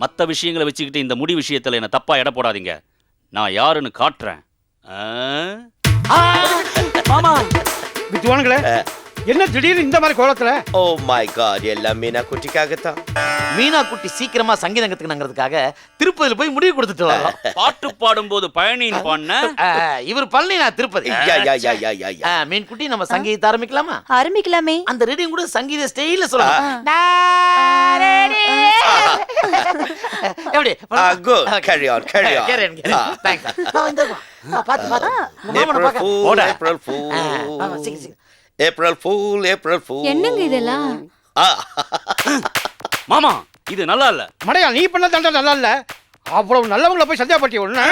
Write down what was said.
மற்ற விஷயங்களை வச்சுக்கிட்டு இந்த முடி விஷயத்துல என்ன தப்பா எடை போடாதீங்க. நான் யாருன்னு காட்டுறேன். ஆ? மாமா வித்துவானுங்களே என்ன திடீர்னு இந்த மாதிரி கோலத்துல? ஓ மை காட் எல்லாம் மீனா குட்டிக்காகத்தான் மீனா குட்டி சீக்கிரமா சங்கீதம் கத்துக்கணுங்கிறதுக்காக திருப்பதியில போய் முடிவு கொடுத்துட்டு வரோம். பாட்டு பாடும்போது பயணின்னு பாடின? இவர் பழனி நான் திருப்பதி. மீன் குட்டி நம்ம சங்கீதத்தை ஆரம்பிக்கலாமா? ஆரம்பிக்கலாமே. அந்த ரீடிங் கூட சங்கீத ஸ்டைல்ல சொல்லலாம். எப்படி ஆ good carry on carry on carry on carry on thanks இந்த வா. ஆ, பாத்து பாத்து மாமனை ஏப்ரல் பாக்க போடா. April fool. April fool April fool என்னங்க இதெல்லாம் ஆ மாமா இது நல்லா இல்ல. மடையா நீ பண்ண தண்டை நல்லா இல்ல அவ்வளவு நல்லவங்கள போய் சந்தேகப்பட்டி ஒண்ணு